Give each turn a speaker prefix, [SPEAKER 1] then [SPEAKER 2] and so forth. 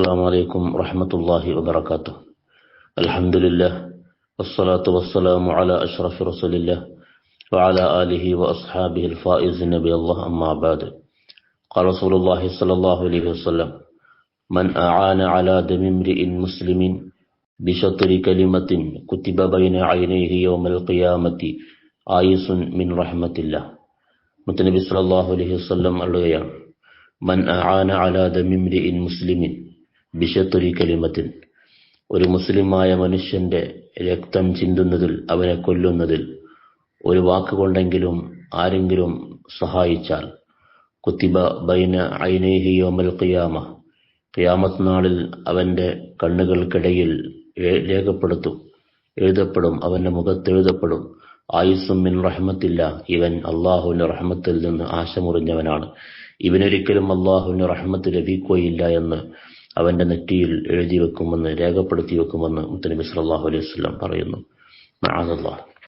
[SPEAKER 1] السلام عليكم ورحمة الله وبركاته الحمد لله والصلاة والسلام على أشرف رسول الله وعلى آله وأصحابه الفائز نبي الله أما بعد قال رسول الله صلى الله عليه وسلم من أعان على دم امرئ مسلم بشطر كلمة كتب بين عينيه يوم القيامة آيس من رحمة الله മുത്തനബി സല്ലല്ലാഹു അലൈഹി വസല്ലം പറയുകയാണ് മൻ അആന അലാ ദമിമ്രിഇൻ മുസ്ലിമിൻ ബിശത്രി കലിമത്തിൻ ഒരു മുസ്ലിമായ മനുഷ്യന്റെ രക്തം ചിന്തുന്നതിൽ അവനെ കൊല്ലുന്നതിൽ ഒരു വാക്കുകൊണ്ടെങ്കിലും ആരെങ്കിലും സഹായിച്ചാൽ കുത്തിബ ബൈന ഐനൈഹി യോമൽ ഖിയാമ ഖിയാമത്ത് നാളിൽ അവന്റെ കണ്ണുകൾക്കിടയിൽ രേഖപ്പെടുത്തും എഴുതപ്പെടും അവന്റെ മുഖത്ത് എഴുതപ്പെടും. ആയുസ്സും മിൻ റഹ്മത്തില്ല ഇവൻ അള്ളാഹുവിന്റെ റഹ്മത്തിൽ നിന്ന് ആശമുറിഞ്ഞവനാണ്. ഇവനൊരിക്കലും അള്ളാഹുവിന്റെ റഹ്മത്ത് ലഭിക്കുകയില്ല എന്ന് അവന്റെ നെറ്റിയിൽ എഴുതി വെക്കുമെന്ന് രേഖപ്പെടുത്തി വെക്കുമെന്ന് മുത്തനബി സല്ലാഹു അലൈഹി വസല്ലം പറയുന്നു. മഅദല്ലാഹ്